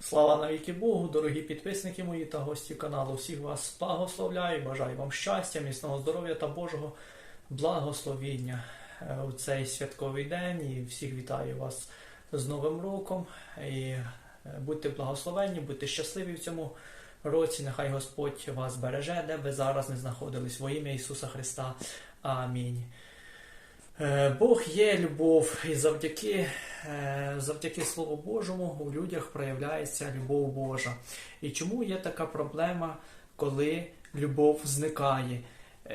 Слава навіки Богу, дорогі підписники мої та гості каналу. Всіх вас благословляю, бажаю вам щастя, міцного здоров'я та Божого благословіння у цей святковий день. І всіх вітаю вас з Новим роком. І е, будьте благословенні, будьте щасливі в цьому році. Нехай Господь вас береже, де ви зараз не знаходились. Во ім'я Ісуса Христа. Амінь. Е, Бог є любов, і завдяки, е, завдяки Слову Божому у людях проявляється любов Божа. І чому є така проблема, коли любов зникає?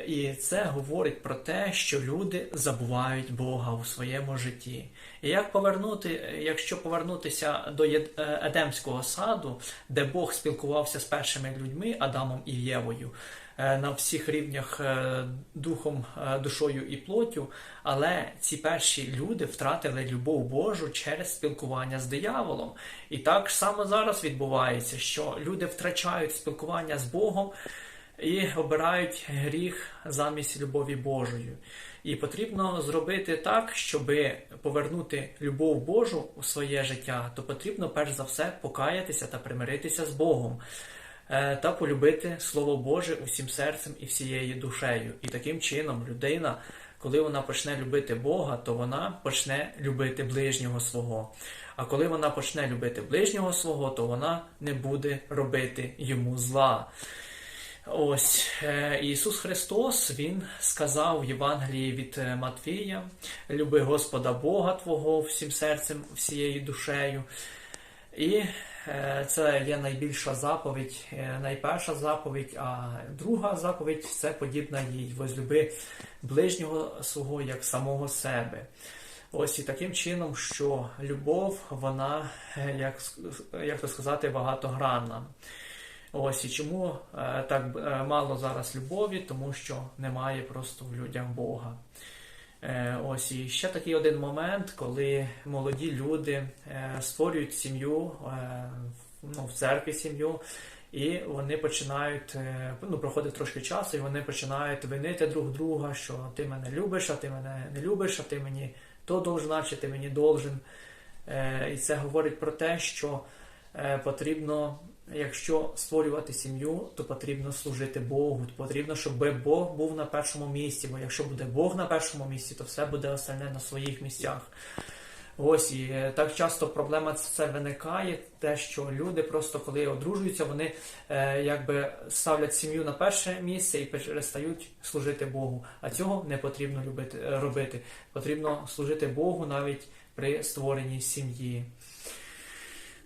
І це говорить про те, що люди забувають Бога у своєму житті. І як повернути, якщо повернутися до е, Едемського саду, де Бог спілкувався з першими людьми Адамом і Євою, е, на всіх рівнях е, духом, душою і плоттю, але ці перші люди втратили любов Божу через спілкування з дияволом. І так само зараз відбувається, що люди втрачають спілкування з Богом і обирають гріх замість любові Божої. І потрібно зробити так, щоб повернути любов Божу у своє життя, то потрібно перш за все покаятися та примиритися з Богом е, та полюбити Слово Боже усім серцем і всією душею. І таким чином людина, коли вона почне любити Бога, то вона почне любити ближнього свого. А коли вона почне любити ближнього свого, то вона не буде робити йому зла. Ось е, Ісус Христос Він сказав в Євангелії від е, Матвія: люби Господа Бога Твого всім серцем, всією душею. І е, це є найбільша заповідь, найперша заповідь, а друга заповідь це подібна їй. Возлюби ближнього свого як самого себе. Ось і таким чином, що любов, вона, як, як то сказати, багатогранна. Ось і чому е, так е, мало зараз любові, тому що немає просто в людях Бога. Е, ось і ще такий один момент, коли молоді люди створюють сім'ю, ну, в церкві сім'ю, і вони починають, ну, проходить трошки часу, і вони починають винити друг друга, що ти мене любиш, а ти мене не любиш, а ти мені то должна, чи ти мені должен. І це говорить про те, що потрібно, якщо створювати сім'ю, то потрібно служити Богу. Потрібно, щоб Бог був на першому місці. Бо якщо буде Бог на першому місці, то все буде остальне на своїх місцях. Ось і е, так часто проблема це виникає, те, що люди просто коли одружуються, вони е, якби ставлять сім'ю на перше місце і перестають служити Богу. А цього не потрібно любити е, робити. Потрібно служити Богу навіть при створенні сім'ї.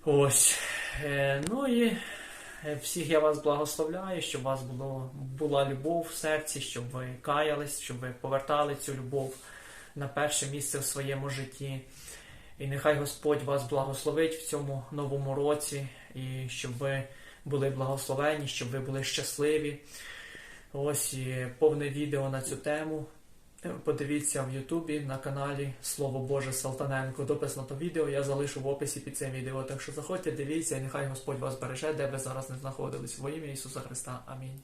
Ось. Е, ну і е, всіх я вас благословляю, щоб у вас було, була любов в серці, щоб ви каялись, щоб ви повертали цю любов на перше місце в своєму житті. І нехай Господь вас благословить в цьому новому році, і щоб ви були благословені, щоб ви були щасливі. Ось і повне відео на цю тему. Е, Подивіться в Ютубі на каналі Слово Боже Салтаненко. Допис на то відео я залишу в описі під цим відео. Так що заходьте, дивіться, і нехай Господь вас береже, де ви зараз не знаходились. Во ім'я Ісуса Христа. Амінь.